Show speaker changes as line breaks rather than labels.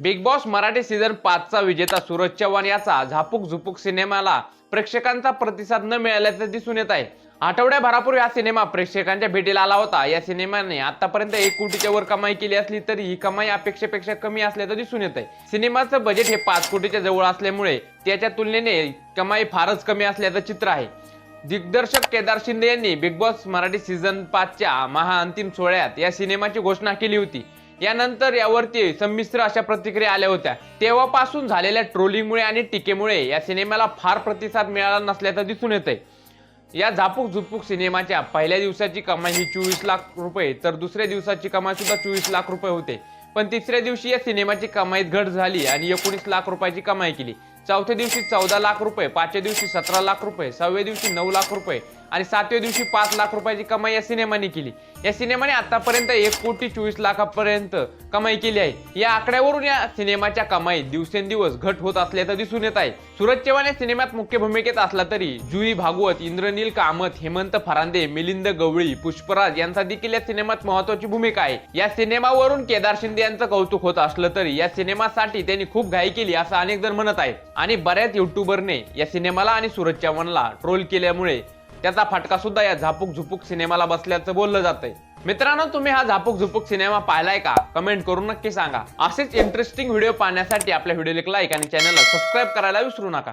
Big Boss Marathi season पाचचा विजेता सूरज चव्हाण याचा झापूक झुपूक सिनेमाला प्रेक्षकांचा प्रतिसाद न मिळाल्याचं दिसून येत आहे. आठवड्याभरापूर्वी हा सिनेमा प्रेक्षकांच्या भेटीला आला होता. या सिनेमाने आतापर्यंत एक कोटीच्या वर कमाई केली असली तरी ही कमाई अपेक्षेपेक्षा कमी असल्याचं दिसून येत आहे सिनेमाचं बजेट हे पाच कोटीच्या जवळ असल्यामुळे त्याच्या तुलनेने कमाई फारच कमी असल्याचं चित्र आहे. दिग्दर्शक केदार शिंदे यांनी बिग बॉस मराठी सीझन पाचच्या महाअंतिम सोहळ्यात या सिनेमाची घोषणा केली होती. यानंतर यावरती संमिश्र अशा प्रतिक्रिया आल्या होत्या. तेव्हापासून झालेल्या ट्रोलिंगमुळे आणि टीकेमुळे या सिनेमाला फार प्रतिसाद मिळाला नसल्याचं दिसून येत आहे या झापूक झुपूक सिनेमाच्या पहिल्या दिवसाची कमाई ही चोवीस लाख रुपये तर दुसऱ्या दिवसाची कमाई सुद्धा चोवीस लाख रुपये होते. पण तिसऱ्या दिवशी या सिनेमाची कमाईत घट झाली आणि एकोणीस लाख रुपयाची कमाई केली. चौथ्या दिवशी चौदा लाख रुपये पाचव्या दिवशी सतरा लाख रुपये सहाव्या दिवशी नऊ लाख रुपये आणि सातव्या दिवशी पाच लाख रुपयाची कमाई या सिनेमाने केली. या सिनेमाने आतापर्यंत एक कोटी चोवीस लाखापर्यंत कमाई केली आहे. या आकड्यावरून या सिनेमाच्या कमाईत दिवसेंदिवस घट होत असल्याचं दिसून येत आहे. सूरज चव्हाण या सिनेमात मुख्य भूमिकेत असला तरी जुई भागवत इंद्रनील कामत हेमंत फरांदे मिलिंद गवळी पुष्पराज यांचा देखील या सिनेमात महत्वाची भूमिका आहे. या सिनेमावरून केदार शिंदे यांचं कौतुक होत असलं तरी या सिनेमासाठी त्यांनी खूप घाई केली असं अनेक जण म्हणत आहेत. आणि बऱ्याच युट्यूबरने या सिनेमाला आणि सूरज चव्हाणला ट्रोल केल्यामुळे त्याचा फटका सुद्धा या झापूक झुपूक सिनेमाला बसल्याचं बोललं जातंय. मित्रांनो तुम्ही हा झापूक झुपूक सिनेमा पाहिलाय का? कमेंट करून नक्की सांगा. असेच इंटरेस्टिंग व्हिडिओ पाहण्यासाठी आपल्या व्हिडिओला लाईक आणि चॅनलला सबस्क्राईब करायला विसरू नका.